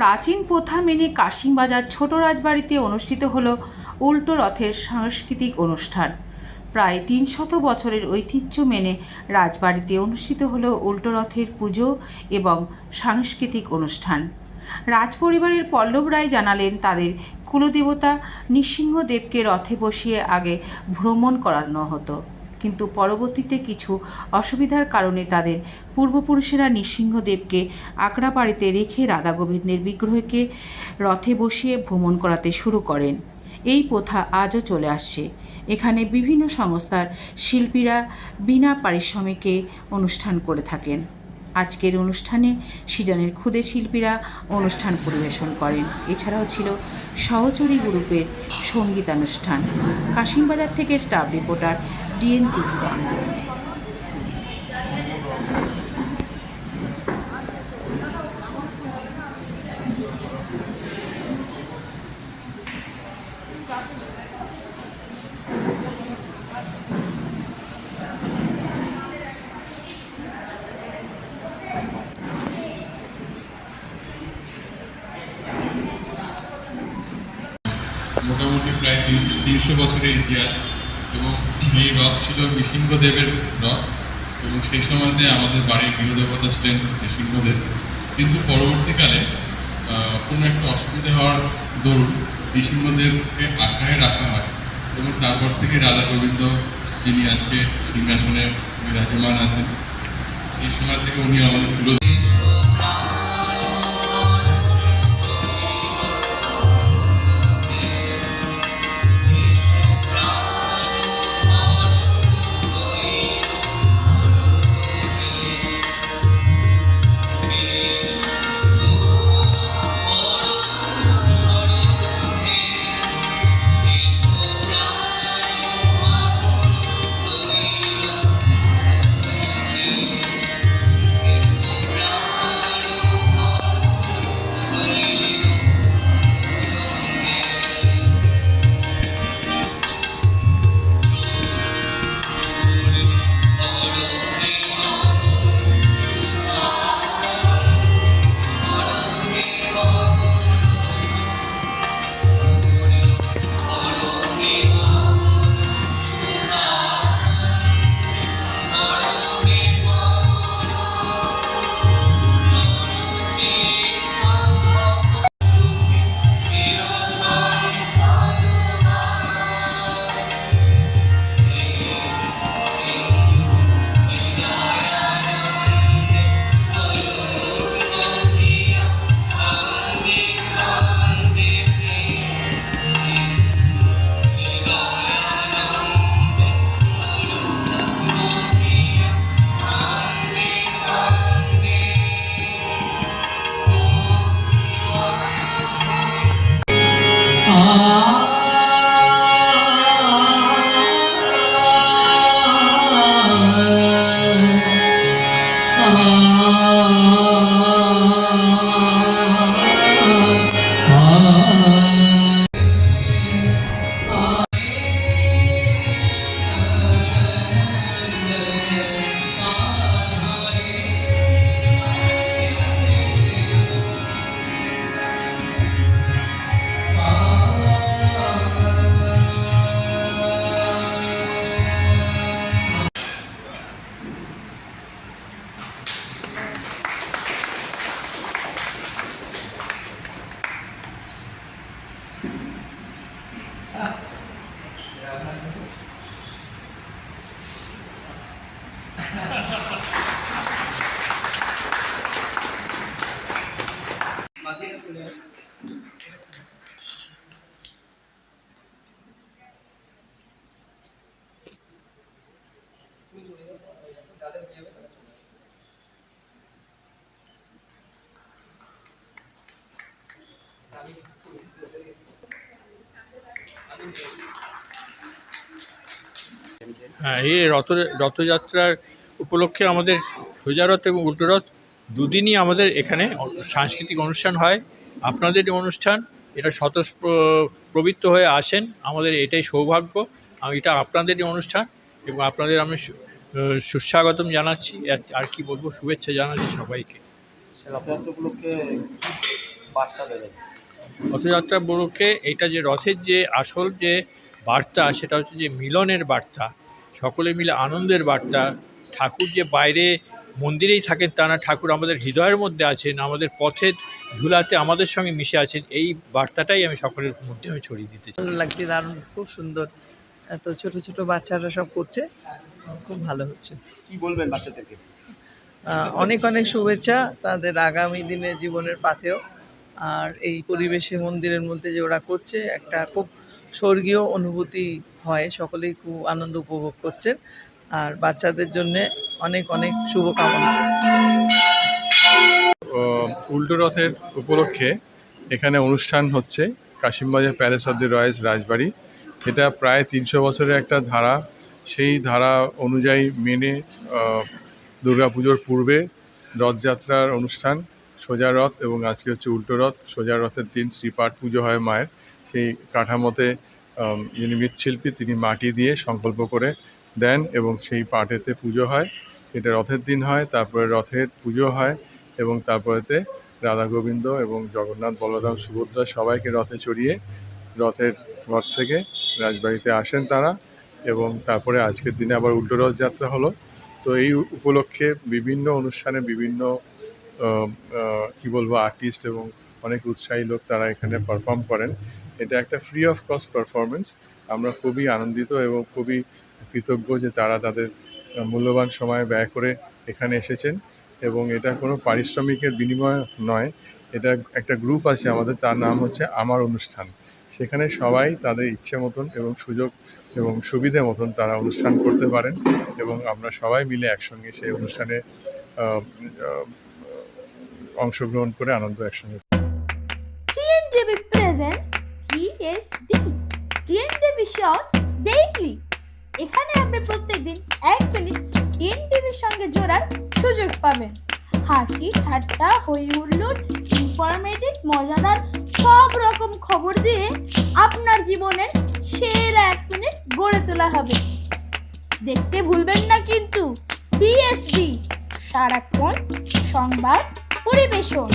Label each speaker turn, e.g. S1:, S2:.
S1: প্রাচীন প্রথা মেনে কাশিমবাজার ছোট রাজবাড়িতে অনুষ্ঠিত হল উল্টো রথের সাংস্কৃতিক অনুষ্ঠান। প্রায় তিনশত বছরের ঐতিহ্য মেনে রাজবাড়িতে অনুষ্ঠিত হল উল্টো রথের পুজো এবং সাংস্কৃতিক অনুষ্ঠান। রাজপরিবারের পল্লব রায় জানালেন, তাদের কুলদেবতা নৃসিংহদেবকে রথে বসিয়ে আগে ভ্রমণ করানো হতো। কিন্তু পরবর্তীতে কিছু অসুবিধার কারণে তাদের পূর্বপুরুষেরা নৃসিংহদেবকে আকড়াবাড়িতে রেখে রাধা গোবিন্দের বিগ্রহকে রথে বসিয়ে ভ্রমণ করাতে শুরু করেন। এই প্রথা আজও চলে আসছে। এখানে বিভিন্ন সংস্থার শিল্পীরা বিনা পারিশ্রমিকে অনুষ্ঠান করে থাকেন। আজকের অনুষ্ঠানে সিজনের ক্ষুদে শিল্পীরা অনুষ্ঠান পরিবেশন করেন। এছাড়াও ছিল সহচরী গ্রুপের সঙ্গীতানুষ্ঠান। কাশিমবাজার থেকে স্টাফ রিপোর্টার ডিএনটিভি বাংলা
S2: মোটামুটি প্রায় তিন- তিনশো বছরের ইতিহাস। এবং এই রথ ছিল নৃসিংহদেবের রথ এবং সেই সময়তে আমাদের বাড়ির গৃহদেবতা ছিলেন নৃসিংহদেব। কিন্তু পরবর্তীকালে কোনো একটা অসুবিধা হওয়ার দরুন নৃসিংহদেবকে আখায় রাখা হয় এবং তারপর থেকে রাধা গোবিন্দ, যিনি আজকে সিংহাসনে বিরাজমান আছেন, এই সময় থেকে উনি আমাদের
S3: হ্যাঁ এই রথ রথযাত্রার উপলক্ষে আমাদের সোজা রথ এবং উল্টো রথ দুদিনই আমাদের এখানে সাংস্কৃতিক অনুষ্ঠান হয় আপনাদের অনুষ্ঠান এটা স্বতঃপ্রবৃত্ত হয়ে আসেন আমাদের এটাই সৌভাগ্য এটা আপনাদেরই অনুষ্ঠান এবং আপনাদের আমি সুস্বাগতম জানাচ্ছি আর- কি বলব শুভেচ্ছা জানাচ্ছি সবাইকে।
S4: রথযাত্রা উপলক্ষে
S3: এটা যে রথের যে আসল যে বার্তা সেটা হচ্ছে যে মিলনের বার্তা সকলে মিলে আনন্দের বার্তা। ঠাকুর যে বাইরে মন্দিরেই থাকেন তা না ঠাকুর আমাদের হৃদয়ের মধ্যে আছেন আমাদের পথের ধুলাতে আমাদের সঙ্গে মিশে আছেন এই বার্তাটাই আমি সকলের মধ্যে আমি ছড়িয়ে দিতে চাই।
S5: ভালো লাগছে দারুণ খুব সুন্দর। এত ছোট ছোট বাচ্চারা সব করছে খুব ভালো হচ্ছে।
S6: কি বলবেন বাচ্চাদেরকে?
S5: অনেক অনেক শুভেচ্ছা তাদের আগামী দিনে জীবনের পাথেও আর এই পরিবেশে মন্দিরের মধ্যে যে ওরা করছে একটা খুব স্বর্গীয় অনুভূতি হয়, সকলেই খুব আনন্দ উপভোগ করছেন। আর বাচ্চাদের জন্য অনেক অনেক শুভকামনা।
S2: উল্টো রথের উপলক্ষে এখানে অনুষ্ঠান হচ্ছে Kashimbazar palace of the Roys রাজবাড়ি। এটা প্রায় তিনশো বছরের একটা ধারা। সেই ধারা অনুযায়ী মেনে দুর্গাপুজোর পূর্বে রথযাত্রার অনুষ্ঠান, সোজা রথ এবং আজকে হচ্ছে উল্টো রথ। সোজা রথের দিন শ্রীপাঠ পুজো হয় মায়ের। সেই কাঠামোতে যিনি মৃৎশিল্পী, তিনি মাটি দিয়ে সংকল্প করে দেন এবং সেই পাঠেতে পুজো হয়। এটা রথের দিন হয়, তারপরে রথের পুজো হয় এবং তারপরেতে রাধা গোবিন্দ এবং জগন্নাথ, বলরাম, সুভদ্রা সবাইকে রথে চড়িয়ে রথের ঘর থেকে রাজবাড়িতে আসেন তারা এবং তারপরে আজকের দিনে আবার উল্টো রথযাত্রা হলো। তো এই উপলক্ষে বিভিন্ন অনুষ্ঠানে বিভিন্ন কি বলব আর্টিস্ট এবং অনেক উৎসাহী লোক তারা এখানে পারফর্ম করেন। এটা একটা ফ্রি অফ কস্ট পারফরমেন্স আমরা খুবই আনন্দিত এবং খুবই কৃতজ্ঞ যে তারা তাদের মূল্যবান সময় ব্যয় করে এখানে এসেছেন এবং এটা কোনো পারিশ্রমিকের বিনিময় নয়। এটা একটা গ্রুপ আছে আমাদের, তার নাম হচ্ছে আমার অনুষ্ঠান। সেখানে সবাই তাদের ইচ্ছে মতন এবং সুযোগ এবং সুবিধে মতন তারা অনুষ্ঠান করতে পারেন এবং আমরা সবাই মিলে একসঙ্গে সেই অনুষ্ঠানে অংশগ্রহণ করে আনন্দ একসঙ্গে।
S7: TSD TNTV Shorts Daily এখানে আপনি প্রত্যেকদিন এক মিনিট টিএনটিভির সঙ্গে জোড়ার সুযোগ পাবেন। হাসি, ঠাট্টা, হই হুল্লোড় ইনফরমেটিভ মজাদার, সব রকম খবর দিয়ে আপনার জীবনের সেরা এক মিনিট গড়ে তোলা হবে। দেখতে ভুলবেন না কিন্তু টিএসডি সারাক্ষণ সংবাদ পরিবেশন।